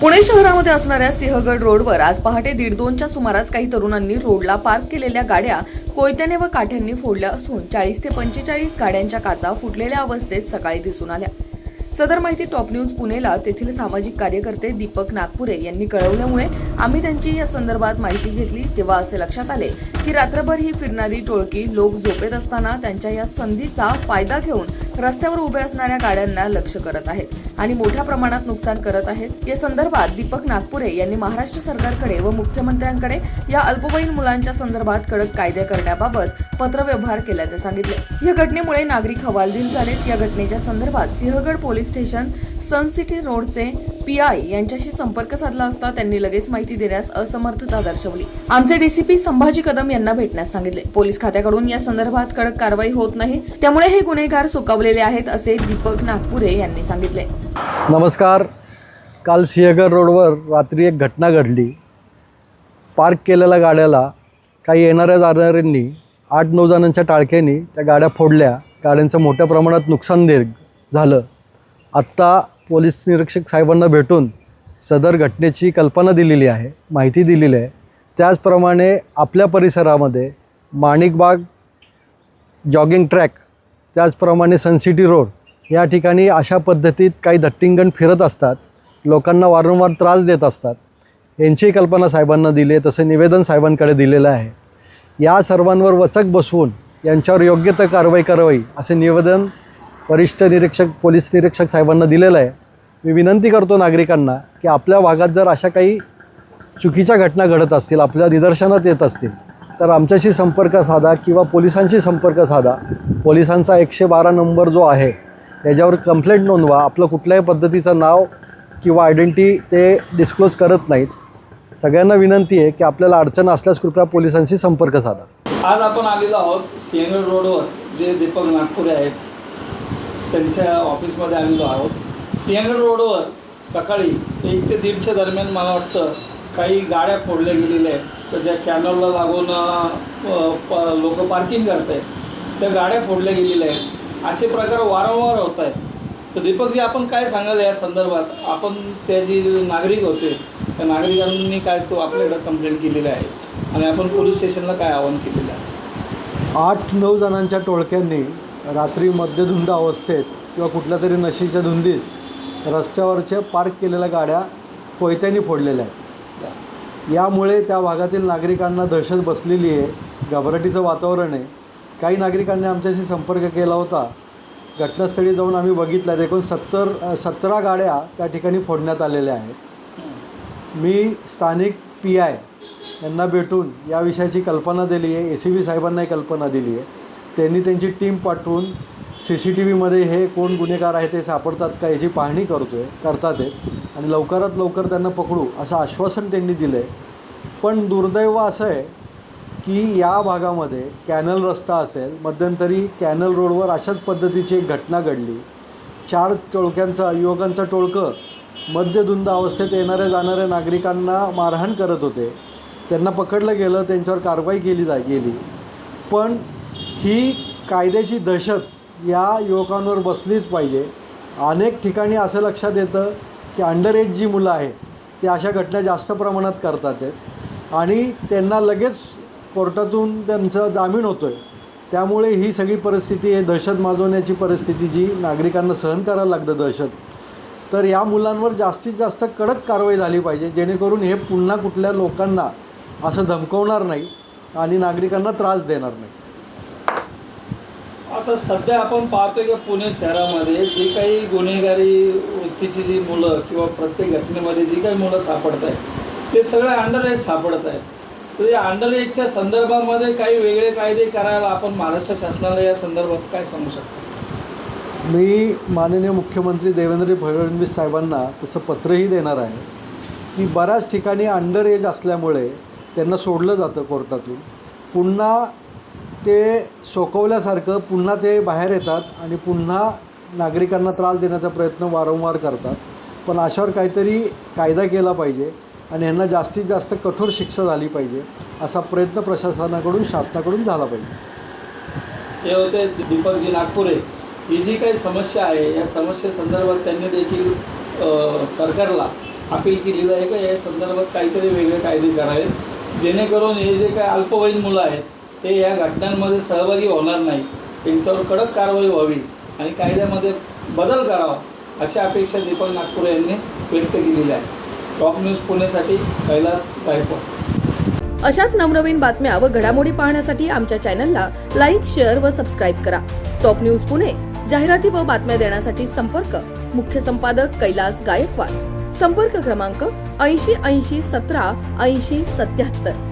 पुणे शहरामध्ये असणाऱ्या सिंहगड रोडवर आज पहाटे दीड दोनच्या सुमारास काही तरुणांनी रोडला पार्क केलेल्या गाड्या कोयत्याने व काठ्यांनी फोडल्या असून चाळीस ते पंचेचाळीस गाड्यांच्या काचा फुटलेल्या अवस्थेत सकाळी दिसून आल्या. सदर माहिती टॉप न्यूज पुणेला तेथील सामाजिक कार्यकर्ते दीपक नागपुरे यांनी कळवल्यामुळे आम्ही त्यांची या संदर्भात माहिती घेतली तेव्हा असे लक्षात आले की रात्रभर ही फिरणारी टोळकी लोक झोपेत असताना त्यांच्या या संधीचा फायदा घेऊन रस्त्यावर उभ्या असणाऱ्या गाड्यांना लक्ष करत आहेत आणि मोठ्या प्रमाणात नुकसान करत आहेत. या संदर्भात दीपक नागपुरे यांनी महाराष्ट्र सरकारकडे व मुख्यमंत्र्यांकडे या अल्पवयीन मुलांच्या संदर्भात कडक कायदे करण्याबाबत पत्रव्यवहार केल्याचे सांगितले. या घटनेमुळे नागरिक हवालदिल झालेत. या घटनेच्या संदर्भात सिंहगड पोलीस स्टेशन सनसिटी रोडचे पी आय यांच्याशी संपर्क साधला असता त्यांनी लगेच माहिती देण्यास असमर्थता दर्शवली. आमचे डीसीपी संभाजी कदम यांना भेटण्यास सांगितले. पोलीस खात्याकडून या संदर्भात कडक कारवाई होत नाही त्यामुळे हे गुन्हेगार सुकावलेले आहेत असे दीपक नागपुरे यांनी सांगितले. नमस्कार. काल सिंहगड रोडवर रात्री एक घटना घडली. पार्क केलेल्या गाड्याला काही येणाऱ्या जाणाऱ्यांनी आठ नऊ जणांच्या टाळक्यानी त्या गाड्या फोडल्या. गाड्यांचं मोठ्या प्रमाणात नुकसान दे झालं. आत्ता पोलीस निरीक्षक साहेबांना भेटून सदर घटनेची कल्पना दिलेली आहे माहिती दिलेली आहे. त्याचप्रमाणे आपल्या परिसरामध्ये माणिकबाग जॉगिंग ट्रॅक त्याचप्रमाणे सनसिटी रोड या ठिकाणी अशा पद्धतीत काही दट्टिंगण फिरत असतात. लोकांना वारंवार त्रास देत असतात. यांची कल्पना साहेबांना दिली आहे तसं निवेदन साहेबांकडे दिलेलं आहे. या सर्वांवर वचक बसवून यांच्यावर योग्य तर कारवाई करावी असे निवेदन वरिष्ठ निरीक्षक पोलीस निरीक्षक साहेबांना दिलेलं आहे. मी विनंती करतो नागरिकांना की आपल्या भागात जर अशा काही चुकीच्या घटना घडत असतील आपल्या निदर्शनात येत असतील तर आमच्याशी संपर्क साधा किंवा पोलिसांशी संपर्क साधा. पोलिसांचा एकशे बारा नंबर जो आहे याच्यावर कंप्लेंट नोंदवा. आपलं कुठल्याही पद्धतीचं नाव किंवा आयडेंटिटी ते डिस्क्लोज करत नाहीत. सगळ्यांना विनंती आहे की आपल्याला अडचण असल्यास कृपया पोलिसांशी संपर्क साधा. आज आपण आलेलो आहोत सिंहगड रोडवर जे दीपक नागपुरे आहेत. त्यांच्या ऑफिसमध्ये आलेलो आहोत. सिंहगड रोडवर सकाळी एक ते दीडशे दरम्यान मला वाटतं काही गाड्या फोडल्या गेलेल्या आहेत. तर ज्या कॅनलला लागून लोक पार्किंग करत आहेत त्या गाड्या फोडल्या गेलेल्या आहेत. असे प्रकार वारंवार होत आहेत. तर दीपकजी आपण काय सांगाल या संदर्भात? आपण त्या जी नागरिक होते त्या नागरिकांनी काय तो आपल्याकडे कंप्लेंट केलेली आहे? आणि आपण पोलीस स्टेशनला काय आवाहन केलेलं आहे? आठ नऊ जणांच्या टोळक्यांनी रात्री मध्यधुंद अवस्थेत किंवा कुठल्या तरी नशीच्या धुंदीत रस्त्यावरच्या पार्क केलेल्या गाड्या कोयत्यानी फोडलेल्या आहेत. यामुळे त्या भागातील नागरिकांना दहशत बसलेली आहे घबराटीचं वातावरण आहे. काही नागरिकांनी आमच्याशी संपर्क केला होता. घटनास्थळी जाऊन आम्ही बघितलं एकूण सत्तर सतरा गाड्या त्या ठिकाणी फोडण्यात आलेल्या आहेत. मी स्थानिक पी आय यांना भेटून या विषयाची कल्पना दिली आहे ए सी बी साहेबांनाही कल्पना दिली आहे. त्यांनी त्यांची टीम पाठवून सी सी टी व्हीमध्ये हे कोण गुन्हेगार आहे ते सापडतात का याची पाहणी करतो आहे करतात आहे आणि लवकरात लवकर त्यांना पकडू असं आश्वासन त्यांनी दिलं आहे पण दुर्दैव असं आहे की या भागामध्ये कॅनल रस्ता असेल मध्यंतरी कॅनल रोडवर अशाच पद्धतीची एक घटना घडली. चार टोळक्यांचा युवकांचं टोळकं मद्यधुंद अवस्थेत येणाऱ्या जाणाऱ्या नागरिकांना मारहाण करत होते. त्यांना पकडलं गेलं त्यांच्यावर कारवाई केली जा गेली पण ही कायद्याची दहशत या युवकांवर बसलीच पाहिजे. अनेक ठिकाणी असं लक्षात येतं की अंडर एज जी मुलं आहेत ते अशा घटना जास्त प्रमाणात करतात आहेत. आणि त्यांना लगेच कोर्टातून त्यांचा जामीन होतो आहे त्यामुळे ही सगळी परिस्थिती हे दहशत माजवण्याची परिस्थिती जी नागरिकांना सहन करायला लागतं दहशत. तर या मुलांवर जास्तीत जास्त कडक कारवाई झाली पाहिजे जेणेकरून हे पुन्हा कुठल्या लोकांना असं धमकवणार नाही आणि नागरिकांना त्रास देणार नाही. आता सध्या आपण पाहतोय की पुणे शहरामध्ये जी काही गुन्हेगारी वृत्तीची जी मुलं किंवा प्रत्येक घटनेमध्ये जी काही मुलं सापडत आहेत ते सगळे अंडर एज सापडत आहेत. तर या अंडर एजच्या संदर्भामध्ये काही वेगळे कायदे करायला आपण महाराष्ट्र शासनाला या संदर्भात काय सांगू शकतो? मी माननीय मुख्यमंत्री देवेंद्र फडणवीस साहेबांना तसं पत्रही देणार आहे की बऱ्याच ठिकाणी अंडर एज असल्यामुळे त्यांना सोडलं जातं कोर्टातून. पुन्हा ते सोकवल्यासारखं पुन्हा ते बाहेर येतात आणि पुन्हा नागरिकांना त्रास देण्याचा प्रयत्न वारंवार करतात. पण अशावर काहीतरी कायदा केला पाहिजे आणि ह्यांना जास्तीत जास्त कठोर शिक्षा झाली पाहिजे असा प्रयत्न प्रशासनाकडून शासनाकडून झाला पाहिजे. हे होते दीपकजी नागपुरे. ही जी काही समस्या आहे या समस्येसंदर्भात त्यांनी देखील सरकारला अपील केलेलं आहे का? या संदर्भात काहीतरी वेगळे कायदे करावेत. जेणेकरून हे जे काही अल्पवयीन मुलं आहेत ते या घटनांमध्ये सहभागी होणार नाही. त्यांच्यावर कडक कारवाई व्हावी आणि कायद्यामध्ये बदल करावा अशी अपेक्षा दीपक नागपुरे यांनी व्यक्त केलेली आहे. टॉप न्यूज पुण्यासाठी कैलास गायकवाड. अशाच नवनवीन बातम्या व घडामोडी पाहण्यासाठी आमच्या चॅनलला लाईक शेअर व सबस्क्राईब करा. टॉप न्यूज पुणे जाहिराती व बातम्या देण्यासाठी संपर्क मुख्य संपादक कैलास गायकवाड. संपर्क क्रमांक ऐंशी ऐंशी सतरा ऐंशी सत्याहत्तर.